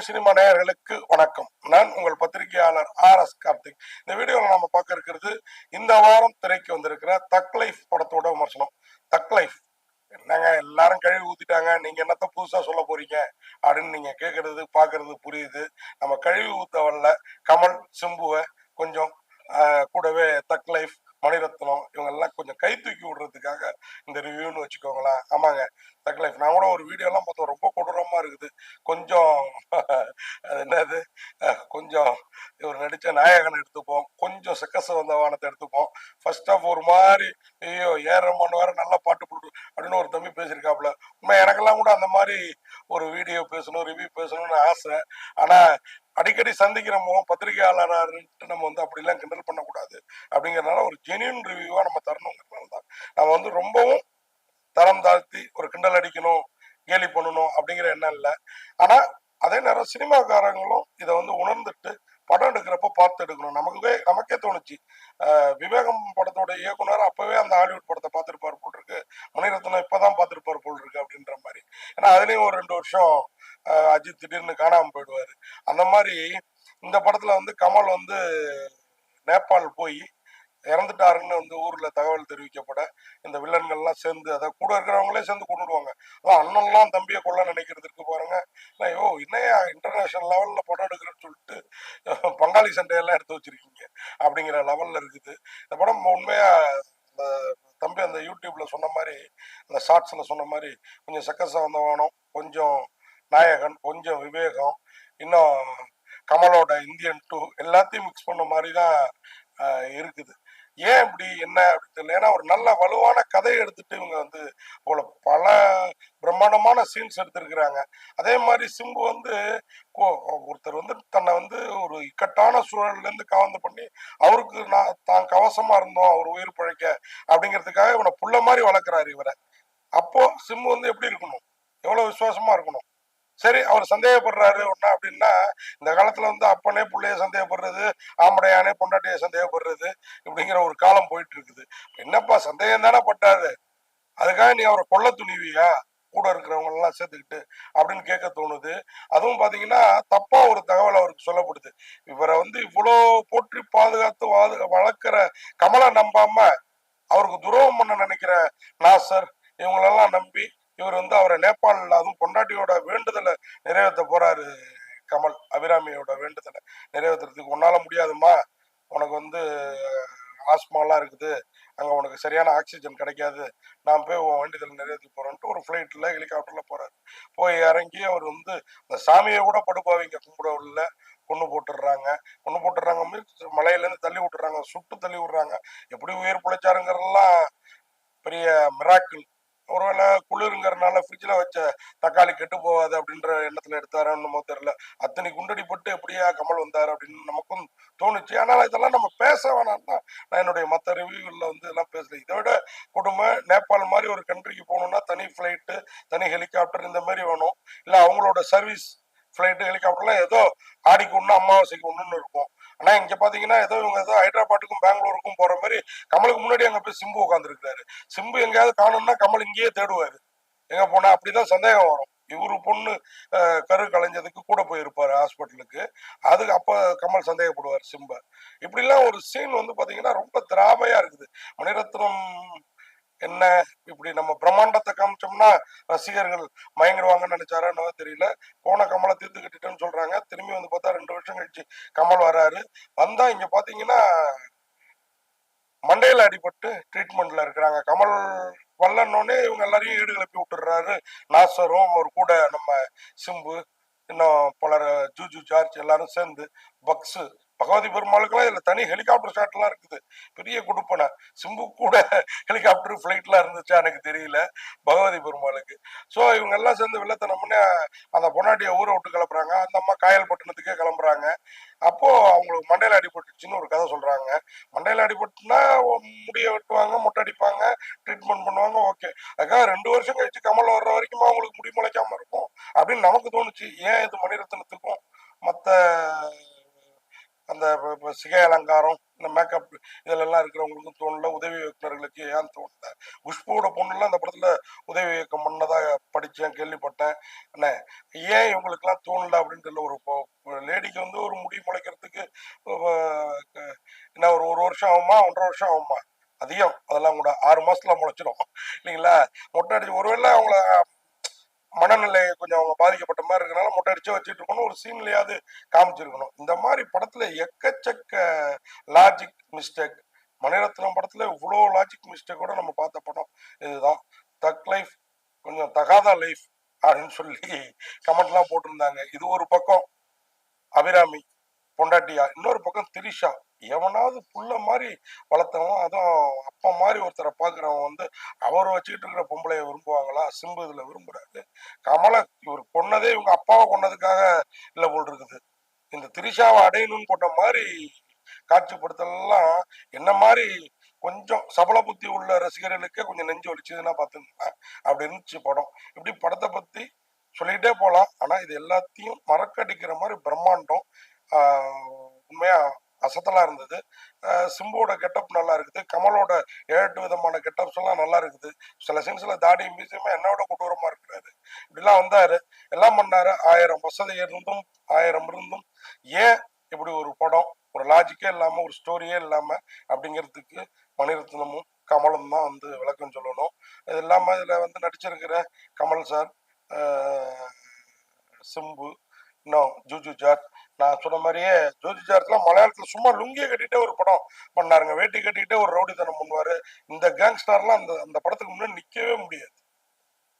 Tamil cinema நேயர்களுக்கு வணக்கம். நான் உங்கள் பத்திரிகையாளர் ஆர் எஸ் கார்த்திக். இந்த வீடியோவில் நம்ம பார்க்க இருக்கிறது இந்த வாரம் திரைக்கு வந்திருக்கிற தக் லைஃப் படத்தோட விமர்சனம். Thug Life. என்னங்க எல்லாரும் கழுவி ஊத்திட்டாங்க. நீங்க என்னத்த புதுசா சொல்ல போறீங்க? அப்படின்னு நீங்க கேட்கறது பாக்குறது புரியுது. நம்ம கழுவி ஊத்த வரல கமல் சிம்புவை கொஞ்சம் கூடவே தக் லைஃப் மணிரத்னம் இவங்கெல்லாம் கொஞ்சம் கை தூக்கி விடுறதுக்காக இந்த ரிவ்யூன்னு வச்சுக்கோங்களேன். ஆமாங்க தக் லைஃப். நான் கூட ஒரு வீடியோலாம் பார்த்தோம் ரொம்ப கொடூரமா இருக்குது கொஞ்சம் அது என்னது அஹ், கொஞ்சம் இவர் நடிச்ச எடுத்துப்போம். கொஞ்சம் செக்கச வந்த வானத்தை எடுத்துப்போம். ஃபர்ஸ்ட் ஆஃப் ஒரு மாதிரி ஐயோ ஏறமான வேற நல்லா பாட்டு போட்டு அப்படின்னு ஒரு தம்பி பேசியிருக்காப்புல. உண்மை எனக்கெல்லாம் கூட அந்த மாதிரி ஒரு வீடியோ பேசணும் ரிவ்யூ பேசணும்னு ஆசை. ஆனால் அடிக்கடி சந்திக்கிற மூலம் பத்திரிகையாளர்ன்ட்டு நம்ம வந்து அப்படிலாம் கிண்டல் பண்ணக்கூடாது. அப்படிங்கறதுனால ஒரு ஜெனியூன் ரிவ்யூவாக நம்ம தரணுங்கிறதுனால தான். நம்ம வந்து ரொம்பவும் தரம் தாழ்த்தி ஒரு கிண்டல் அடிக்கணும் கேலி பண்ணணும் அப்படிங்கிற எண்ணம் இல்லை. ஆனால் அதே நேரம் சினிமாக்காரங்களும் இதை வந்து உணர்ந்துட்டு படம் எடுக்கிறப்ப பார்த்து எடுக்கணும். நமக்குவே நமக்கே தோணுச்சு. விவேகம் படத்தோட இயக்குனர் அப்பவே அந்த ஹாலிவுட் படத்தை பார்த்துருப்பார் போல் இருக்கு. மணிரத்னம் இப்பதான் பார்த்துருப்பார் போல் இருக்கு அப்படின்ற மாதிரி. ஏன்னா அதுலயும் ஒரு ரெண்டு வருஷம் அஜித் திடீர்னு காணாம போயிடுவாரு. அந்த மாதிரி இந்த படத்துல வந்து கமல் வந்து நேபாள் போய் இறந்துட்டாருன்னு வந்து ஊர்ல தகவல் தெரிவிக்கப்பட இந்த வில்லன்கள்லாம் சேர்ந்து அதை கூட இருக்கிறவங்களே சேர்ந்து கொண்டுடுவாங்க. அதான் அண்ணன்லாம் தம்பியை கொள்ள நினைக்கிறதுக்கு பாருங்க. ஐயோ என்னையா இன்டர்நேஷனல் லெவல்ல படம் எடுக்கிறேன்னு சொல்லிட்டு பங்காளி சண்டையெல்லாம் எடுத்து வச்சிருக்கீங்க அப்படிங்கிற லெவல்ல இருக்குது. இந்த படம் உண்மையா இந்த தம்பி அந்த யூடியூப்ல சொன்ன மாதிரி அந்த ஷார்ட்ஸ்ல சொன்ன மாதிரி கொஞ்சம் சக்கச வந்தவானம் கொஞ்சம் நாயகன் கொஞ்சம் விவேகம் இன்னும் கமலோட இந்தியன் டூ எல்லாத்தையும் மிக்ஸ் பண்ண மாதிரி தான் இருக்குது. ஏன் இப்படி என்ன அப்படின்னு தெரியல. ஏன்னா ஒரு நல்ல வலுவான கதையை எடுத்துட்டு இவங்க வந்து போல பல பிரம்மாண்டமான சீன்ஸ் எடுத்திருக்கிறாங்க. அதே மாதிரி சிம்பு வந்து கோ- ஒருத்தர் வந்து தன்னை வந்து ஒரு இக்கட்டான சூழல்ல இருந்து கவர்ந்து பண்ணி அவருக்கு நான் தான் கவசமா இருந்தோம் அவர் உயிர் பிழைக்க அப்படிங்கிறதுக்காக இவனை புள்ள மாதிரி வளர்க்குறாரு இவரை. அப்போ சிம்பு வந்து எப்படி இருக்கணும்? எவ்வளவு விசுவாசமா இருக்கணும்? சரி அவர் சந்தேகப்படுறாரு ஒன்னா அப்படின்னா இந்த காலத்துல வந்து அப்பனே பிள்ளைய சந்தேகப்படுறது ஆம்படையானே பொண்டாட்டிய சந்தேகப்படுறது இப்படிங்கிற ஒரு காலம் போயிட்டு இருக்குது என்னப்பா சந்தேகம் தானே பட்டாரு. அதுக்காக நீ அவரை கொள்ள துணிவியா? கூட இருக்கிறவங்க எல்லாம் சேர்த்துக்கிட்டு அப்படின்னு கேட்க தோணுது. அதுவும் பாத்தீங்கன்னா தப்பா ஒரு தகவல் அவருக்கு சொல்லப்படுது. இவரை வந்து இவ்வளோ போற்றி பாதுகாத்து வாது வளர்க்குற கமலை நம்பாம அவருக்கு துரோகம் பண்ண நினைக்கிற நாசர் இவங்களெல்லாம் நம்பி இவர் வந்து அவரை நேபாளில் அதுவும் பொண்டாட்டியோட வேண்டுதலை நிறைவேற்ற போறாரு கமல் அபிராமியோட வேண்டுதலை நிறைவேற்றுறதுக்கு. உன்னால முடியாதும்மா. உனக்கு வந்து ஆஸ்மாலாம் இருக்குது. அங்கே உனக்கு சரியான ஆக்சிஜன் கிடைக்காது. நான் போய் உன் வேண்டுதல் நிறைவேற்றி போகிறேன்ட்டு ஒரு ஃப்ளைட்டில் ஹெலிகாப்டரில் போறாரு. போய் இறங்கி அவர் வந்து அந்த சாமியை கூட படுப்பாவீங்க. கும்பிடவில்ல கொண்டு போட்டுடுறாங்க. கொண்டு போட்டுடுறாங்க மீன்ஸ் மலையிலேருந்து தள்ளி விட்டுறாங்க. சுட்டு தள்ளி விடுறாங்க. எப்படி உயிர் பிழைச்சாருங்கிறதெல்லாம் பெரிய மிராக்கிள் ஒருவேளை குளிருங்கிறனால ஃப்ரிட்ஜில் வச்ச தக்காளி கெட்டு போகாது அப்படின்ற எண்ணத்தில் எடுத்தாரான்னு நம்ம தெரியல. அத்தனை குண்டடி பட்டு எப்படியா கமல் வந்தார் அப்படின்னு நமக்கும் தோணுச்சு. ஆனால் இதெல்லாம் நம்ம பேச வேணாம்னா நான் என்னுடைய மற்ற ரிவ்யூவில் வந்து இதெல்லாம் பேசல. இதை விட குடும்பம் நேபாள் மாதிரி ஒரு கண்ட்ரிக்கு போகணும்னா தனி ஃப்ளைட்டு தனி ஹெலிகாப்டர் இந்த மாதிரி வேணும். இல்லை அவங்களோட சர்வீஸ் ஃப்ளைட்டு ஹெலிகாப்டர்லாம் ஏதோ ஆடிக்கு ஒன்று அமாவாசைக்கு ஒன்றுன்னு இருக்கும். ஆனால் இங்கே பார்த்தீங்கன்னா ஏதோ இவங்க ஏதோ ஹைதராபாத்துக்கும் பெங்களூருக்கும் போகிற மாதிரி கமலுக்கு முன்னாடி அங்கே போய் சிம்பு உட்காந்துருக்காரு சிம்பு எங்கேயாவது காணும்னா கமல் இங்கேயே தேடுவாரு. எங்க போனா அப்படிதான் சந்தேகம் வரும். இவரு பொண்ணு கரு கலைஞ்சதுக்கு கூட போயிருப்பாரு ஹாஸ்பிட்டலுக்கு. அதுக்கு அப்ப கமல் சந்தேகப்படுவார் சிம்ப. இப்படிலாம் ஒரு சீன் வந்து பாத்தீங்கன்னா ரொம்ப திராமையாக இருக்குது. மணிரத்னம் என்ன இப்படி நம்ம பிரம்மாண்டத்தை காமிச்சோம்னா ரசிகர்கள் மயங்கிடுவாங்கன்னு நினைச்சாரோ தெரியல. போன கமலை தீர்த்து கட்டிட்டேன்னு சொல்றாங்க. திரும்பி வந்து பார்த்தா ரெண்டு வருஷம் கழிச்சு கமல் வராரு. வந்தா இங்க பாத்தீங்கன்னா மண்டையில அடிபட்டு ட்ரீட்மெண்ட்ல இருக்கிறாங்க. கமல் வல்லன்னொடனே இவங்க எல்லாரையும் ஈடு கிளப்பி விட்டுறாரு நாசரும் ஒரு கூட நம்ம சிம்பு இன்னும் பலர் ஜூஜு ஜார்ஜ் எல்லாரும் சேர்ந்து பக்ஸு பகவதி பெருமாளுக்கெல்லாம் இதுல தனி ஹெலிகாப்டர் ஷாட்லாம் இருக்குது. பெரிய குடுப்பனை? சிம்பு கூட ஹெலிகாப்டர் ஃபிளைட்லாம் இருந்துச்சா? எனக்கு தெரியல. பகவதி பெருமாளுக்கு. ஸோ இவங்க எல்லாம் சேர்ந்து வெள்ளத்தனம் பண்ணி அந்த பொன்னாட்டியை ஊரை விட்டு கிளம்புறாங்க அந்த அம்மா காயல் பட்டணத்துக்கே கிளம்புறாங்க. அப்போ அவங்களுக்கு மண்டையில அடிபட்டுச்சுன்னு ஒரு கதை சொல்றாங்க. மண்டையில அடிபட்டுனா முடிய வெட்டுவாங்க மொட்டை அடிப்பாங்க ட்ரீட்மெண்ட் பண்ணுவாங்க ஓகே அதுக்காக ரெண்டு வருஷம் கழிச்சு கமல் வர்ற வரைக்குமா அவங்களுக்கு முடி முளைக்காம இருக்கும்? அப்படின்னு நமக்கு தோணுச்சு. ஏன் இது மணிரத்னத்துக்கும் மற்ற அந்த சிகை அலங்காரம் இந்த மேக்கப் இதிலெல்லாம் இருக்கிறவங்களுக்கும் தோணல உதவி இயக்குநர்களுக்கு ஏன் தோணல? குஷ்புவோட பொண்ணுலாம் அந்த படத்தில் உதவி இயக்கம் பண்ணதாக படித்தேன் கேள்விப்பட்டேன். அண்ணே ஏன் இவங்களுக்குலாம் தோணல அப்படின்ட்டு ஒரு லேடிக்கு வந்து ஒரு முடி முளைக்கிறதுக்கு என்ன ஒரு ஒரு வருஷம் ஆகுமா? ஒன்றரை வருஷம் ஆகுமா? அதிகம். அதெல்லாம் கூட ஆறு மாசத்துல முளைச்சிடும் இல்லைங்களா? மொட்டை அடிச்சு ஒருவேளை அவங்கள மனநிலை கொஞ்சம் அவங்க பாதிக்கப்பட்ட மாதிரி இருக்கனால மொட்டை அடிச்சு வச்சுட்டு இருக்கணும். ஒரு சீன்லயாவது காமிச்சிருக்கணும். இந்த மாதிரி படத்துல எக்கச்சக்க லாஜிக் மிஸ்டேக் மணிரத்னம் படத்துல இவ்வளோ லாஜிக் மிஸ்டேக்கோட நம்ம பார்த்த படம் இதுதான். தக் லைஃப் கொஞ்சம் தகாத லைஃப் அப்படின்னு சொல்லி கமெண்ட்லாம் போட்டிருந்தாங்க. இது ஒரு பக்கம் அபிராமி பொண்டாட்டியா இன்னொரு பக்கம் திரிஷா. எவனாவது புள்ள மாதிரி வளர்த்தவன் அதுவும் அப்பா மாதிரி ஒருத்தரை பார்க்குறவன் வந்து அவர் வச்சுக்கிட்டு இருக்கிற பொம்பளைய விரும்புவாங்களா? சிம்பு இதுல விரும்புறாரு. கமலை இவர் கொன்னதே இவங்க அப்பாவை கொன்னதுக்காக இல்லை போல் இருக்குது. இந்த திரிஷாவை அடையணும்னு கொண்ட மாதிரி காட்சிப்படுத்தலாம் என்ன மாதிரி கொஞ்சம் சபல புத்தி உள்ள ரசிகர்களுக்கே கொஞ்சம் நெஞ்சு ஒழிச்சதுன்னா பார்த்துங்களா அப்படி இருந்துச்சு படம். இப்படி படத்தை பத்தி சொல்லிட்டே போகலாம் ஆனா இது எல்லாத்தையும் மறக்கடிக்கிற மாதிரி பிரம்மாண்டம் ஆஹ் அசத்தலாக இருந்தது. சிம்போட கெட்டப் நல்லா இருக்குது. கமலோட ஏழு விதமான கெட்டப்ஸ் எல்லாம் நல்லா இருக்குது. சில சீன்ஸில் தாடி மியூசியமாக என்னோட கொடூரமாக இருக்கிறாரு. இப்படிலாம் வந்தார். எல்லாம் பண்ணார். ஆயிரம் வசதி இருந்தும் ஆயிரம் இருந்தும். ஏன் இப்படி ஒரு படம்? ஒரு லாஜிக்கே இல்லாமல் ஒரு ஸ்டோரியே இல்லாமல் அப்படிங்கிறதுக்கு மணிரத்னமும் கமலும் தான் வந்து விளக்கம் சொல்லணும். இது இல்லாமல் இதில் வந்து நடிச்சிருக்கிற கமல் சார் சிம்பு இன்னும் ஜூஜு ஜார் நான் சொன்ன மாதிரியே ஜோதி ஜார்ஜ்லாம் மலையாளத்தில் சும்மா லுங்கியை கட்டிகிட்டே ஒரு படம் பண்ணாருங்க. வேட்டி கட்டிக்கிட்டே ஒரு ரவுடி தனம் பண்ணுவார். இந்த கேங்ஸ்டர்லாம் அந்த அந்த படத்துக்கு முன்னாடி நிற்கவே முடியாது.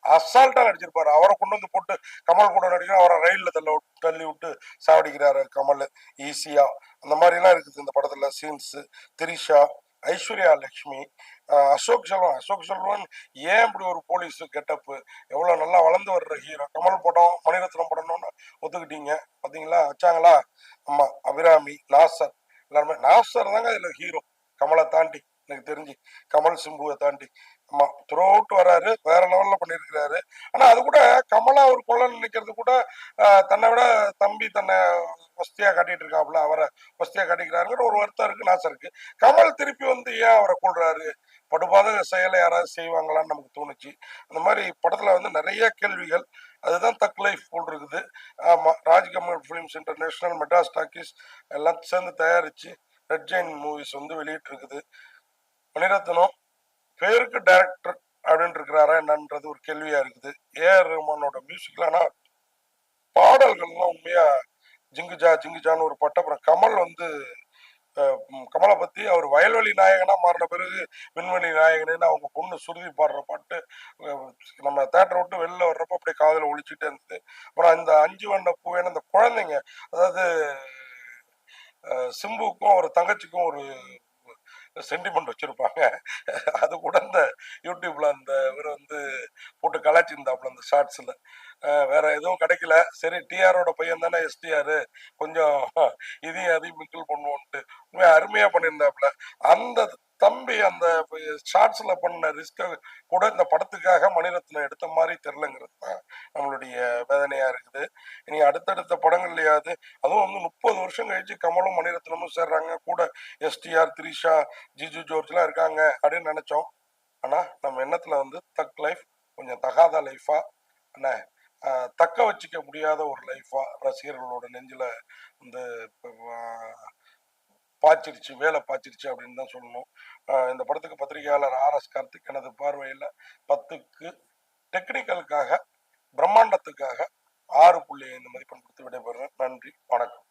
அசால்ட்டாக நடிச்சிருப்பார். அவரை கொண்டு வந்து போட்டு கமல் கூட நடிக்கிறோம் அவரை ரயிலில் தள்ள விட்டு- தள்ளி விட்டு சாவடிக்கிறாரு கமல். ஈஸியாக அந்த மாதிரிலாம் இருக்குது இந்த படத்தில். சீன்ஸு திரிஷா ஐஸ்வர்யா லக்ஷ்மி அசோக் செல்வன் அசோக் செல்வன் ஏன் இப்படி ஒரு போலீஸ் கெட்டப்பு எவ்வளோ நல்லா வளர்ந்து வர்ற ஹீரோ கமல் படம் மணிரத்னம் படம்னு ஒத்துக்கிட்டீங்க. பார்த்தீங்களா வச்சாங்களா? ஆமாம் அபிராமி நாசர். எல்லாருமே நாசர் தாங்க இதில் ஹீரோ கமலை தாண்டி எனக்கு தெரிஞ்சு. கமல் சிம்புவை தாண்டி. ஆமா த்ரூ அவுட் வராரு வேற லெவல்ல பண்ணியிருக்கிறாரு ஆனா அது கூட கமலா ஒரு கொள்ள நினைக்கிறது கூட தன்னை விட தம்பி தன்னை வசதியா காட்டிட்டு இருக்காப்புல அவரை வசதியா காட்டிக்கிறாருங்கிற ஒரு வருத்தம் இருக்கு நாசம் இருக்கு. கமல் திருப்பி வந்து ஏன் அவரை கொள்றாரு படுபாத செயலை யாராவது செய்வாங்களான்னு நமக்கு தோணுச்சு. அந்த மாதிரி படத்துல வந்து நிறைய கேள்விகள். அதுதான் தக் லைஃப் போல் இருக்குது. ஆமா Rajkamal Films International Madras Talkies எல்லாம் சேர்ந்து தயாரிச்சு ரெட் ஜெயின் மூவிஸ் வந்து வெளியிட்டு இருக்குது மணிரத்னம் பேருக்கு டைரக்டர் அப்படின்னு இருக்கிறாரா என்னன்றது ஒரு கேள்வியா இருக்குது. ஏஆர் ரஹ்மானோட மியூசிக்ல ஆனா பாடல்கள்லாம் உண்மையா ஜிங்குஜா ஜிங்குஜான்னு ஒரு பட்ட. அப்புறம் கமல் வந்து கமலை பத்தி அவர் வயல்வெளி நாயகனா மாறின பிறகு விண்வெளி நாயகனேன்னு அவங்க பொண்ணு சுருதி பாடுற பாட்டு நம்ம தேட்டரை விட்டு வெளில வர்றப்ப அப்படியே காதில் ஒழிச்சுட்டே இருந்தது. அப்புறம் இந்த அஞ்சு வண்ண பூவேன்னு அந்த குழந்தைங்க அதாவது சிம்புக்கும் ஒரு தங்கச்சிக்கும் ஒரு சென்டிமெண்ட் வச்சிருப்பாங்க. அது கூட இந்த யூடியூப்ல அந்த இவர் வந்து போட்டு கலாச்சிருந்தாப்புல அந்த ஷார்ட்ஸ்ல. வேற எதுவும் கிடைக்கல. சரி டிஆரோட பையன் தானே எஸ்டிஆர் கொஞ்சம் இதையும் அதையும் மிங்கிள் பண்ணுவோன்ட்டு. உண்மையா அருமையா பண்ணியிருந்தாப்புல. அந்த தம்பி அந்த ஷார்ட்ஸ்ல பண்ண ரிஸ்க கூட இந்த படத்துக்காக மணிரத்னம் எடுத்த மாதிரி தெரிலங்கிறது தான் நம்மளுடைய வேதனையா இருக்குது. இனி அடுத்தடுத்த படங்கள்லயாவது அதுவும் வந்து முப்பது வருஷம் கழிச்சு கமலும் மணிரத்னமும் சேர்றாங்க. கூட எஸ்டிஆர் த்ரிஷா ஜிஜு ஜோர்ஜ்லாம் இருக்காங்க அப்படின்னு நினைச்சோம். ஆனா நம்ம எண்ணத்துல வந்து தக் லைஃப் கொஞ்சம் தகாத லைஃபா? என்ன? தக்க வச்சுக்க முடியாத ஒரு லைஃபா ரசிகர்களோட நெஞ்சில வந்து இப்போ பாய்ச்சிருச்சு வேலை பாய்ச்சிருச்சு அப்படின்னு தான் சொல்லணும். இந்த படத்துக்கு பத்திரிகையாளர் ஆர் எஸ் கார்த்திக் எனது பார்வையில் பத்துக்கு டெக்னிக்கலுக்காக பிரம்மாண்டத்துக்காக ஆறு புள்ளி ஐந்து மதிப்பெண் கொடுத்து விடைபெறுறேன் நன்றி வணக்கம்.